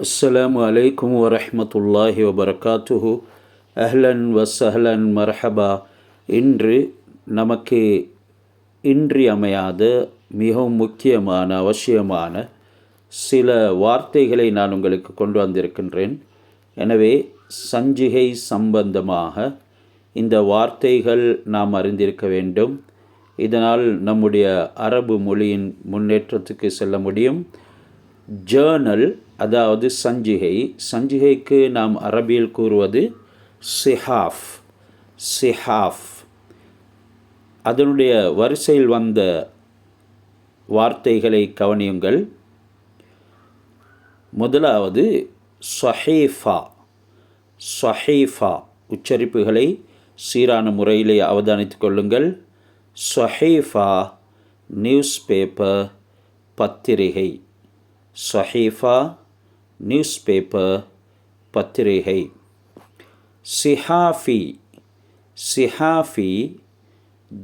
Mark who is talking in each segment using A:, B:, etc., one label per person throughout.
A: السلام عليكم ورحمة الله وبركاته அஹ்லன் வசஹலன் மர்ஹபா இன்று நமக்கு இன்றியமையாத மிகவும் முக்கியமான அவசியமான சில வார்த்தைகளை நான் உங்களுக்கு கொண்டு வந்திருக்கின்றேன் எனவே சஞ்சிகை சம்பந்தமாக இந்த வார்த்தைகள் நாம் அறிந்திருக்க வேண்டும் இதனால் நம்முடைய அரபு மொழியின் முன்னேற்றத்துக்கு செல்ல முடியும் ஜேர்னல் அதாவது சஞ்சிகை. சஞ்சிகைக்கு நாம் அரபியில் கூறுவது சிஹாஃப். சிஹாஃப். அதனுடைய வரிசையில் வந்த வார்த்தைகளை கவனியுங்கள். முதலாவது சொஹீஃபா. சொஹீஃபா. உச்சரிப்புகளை சீரான முறையிலே அவதானித்துக் கொள்ளுங்கள். சொஹீஃபா நியூஸ் பேப்பர் பத்திரிகை. சொஹீஃபா நியூஸ் பேப்பர் பத்திரிகை. சிஹாஃபி சிஹாஃபி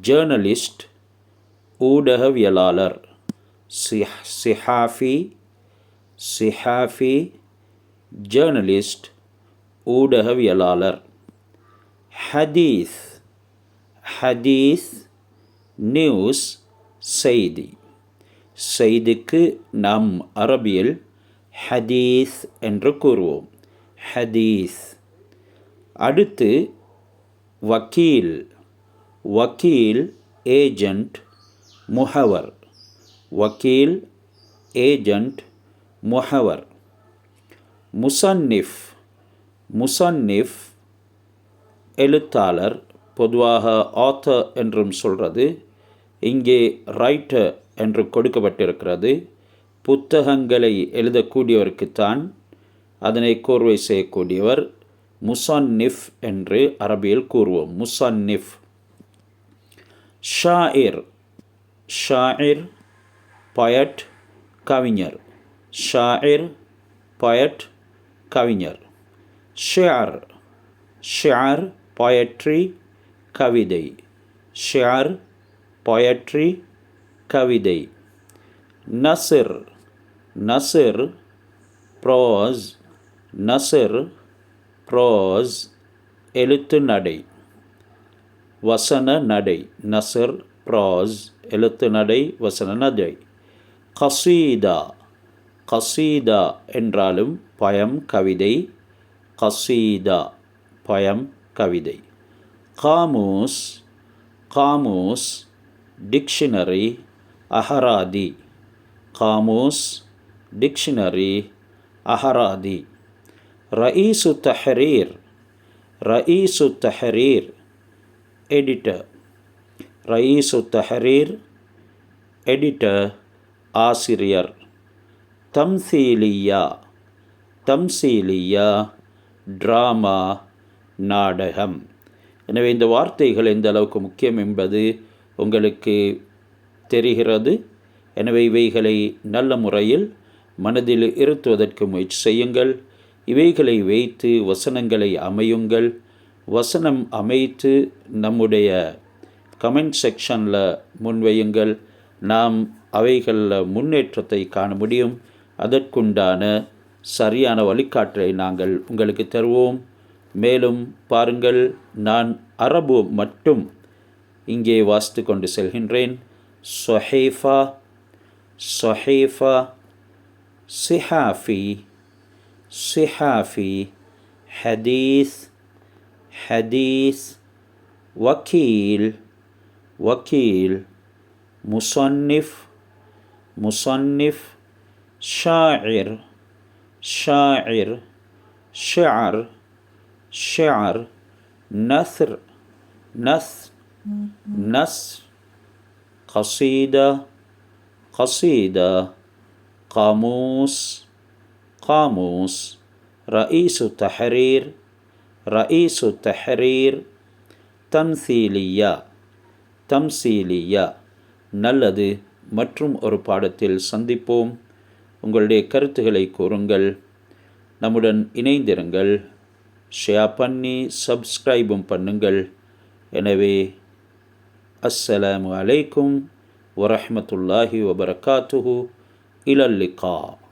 A: ஜேர்னலிஸ்ட் ஊடகவியலாளர். சிஹ் சிஹாஃபி சிஹாஃபி ஜேர்னலிஸ்ட் ஊடகவியலாளர். ஹதீஸ் ஹதீஸ் நியூஸ் செய்தி. செய்திக்கு நம் அரபியில் ஹதீஸ் என்று கூறுவோம். ஹதீஸ். அடுத்து வக்கீல். வக்கீல் ஏஜெண்ட் முஹவர் வக்கீல் ஏஜெண்ட் முஹவர் முசன்னிஃப். முசன்னிஃப் எழுத்தாளர் பொதுவாக ஆத்தர் என்றும் சொல்கிறது இங்கே ரைட்டர் என்று கொடுக்கப்பட்டிருக்கிறது. புத்தகங்களை எழுதக்கூடியவருக்குத்தான் அதனை கோர்வை செய்யக்கூடியவர் முசன்னிஃப் என்று அரபியில் கூறுவோம். முசன்னிஃப். ஷாயிர். ஷாயிர் பயட் கவிஞர். ஷாயிர் பயட் கவிஞர். ஷியார் ஷியார் பயட்ரி கவிதை. ஷியார் பயட்ரி கவிதை. நசிர். நசிர் ப்ரோஸ் நசிர் ப்ரோஸ் எழுத்து நடை. வசன நடை நசிர் ப்ரோஸ் எழுத்து நடை வசன நடை. கசீதா கசீதா என்றாலும் பயம் கவிதை. கசீதா பயம் கவிதை. காமூஸ் காமூஸ் டிக்ஷனரி அஹராதி காமூஸ் டிக்ஷனரி அஹராதி ரயீசு தஹரீர் ரயீசு தஹரீர் எடிட்டர் ரயீசு தஹரீர் எடிட்டர் ஆசிரியர் தம்சீலியா தம்சீலியா ட்ராமா நாடகம் எனவே இந்த வார்த்தைகள் எந்த அளவுக்கு முக்கியம் என்பது உங்களுக்கு தெரிகிறது. எனவே இவைகளை நல்ல முறையில் மனதில் இருத்துவதற்கு முயற்சி செய்யுங்கள். இவைகளை வைத்து வசனங்களை அமையுங்கள். வசனம் அமைத்து நம்முடைய கமெண்ட் செக்ஷனில் முன்வையுங்கள். நாம் அவைகளில் முன்னேற்றத்தை காண முடியும். அதற்குண்டான சரியான வழிகாட்டலை நாங்கள் உங்களுக்கு தருவோம். மேலும் பாருங்கள் நான் அரபு மட்டும் இங்கே வாசித்து கொண்டு செல்கின்றேன். சொஹேஃபா சொஹேஃபா صحافي صحافي حديث حديث وكيل وكيل مصنف مصنف شاعر شاعر شعر شعر نثر نثر نثر قصيدة قصيدة. قاموس قاموس رئيس التحرير رئيس التحرير தம்சீலியா தம்சீலியா நல்லது மற்றும் ஒரு பாடத்தில் சந்திப்போம் உங்களுடைய கருத்துக்களை கூறுங்கள் நம்முடன் இணைந்திருங்கள் ஷேர் பண்ணி சப்ஸ்கிரைபும் பண்ணுங்கள் எனவே அஸ்ஸலாமு அலைக்கும் வரஹ்மத்துல்லாஹி வபரகாத்துஹு إلى اللقاء.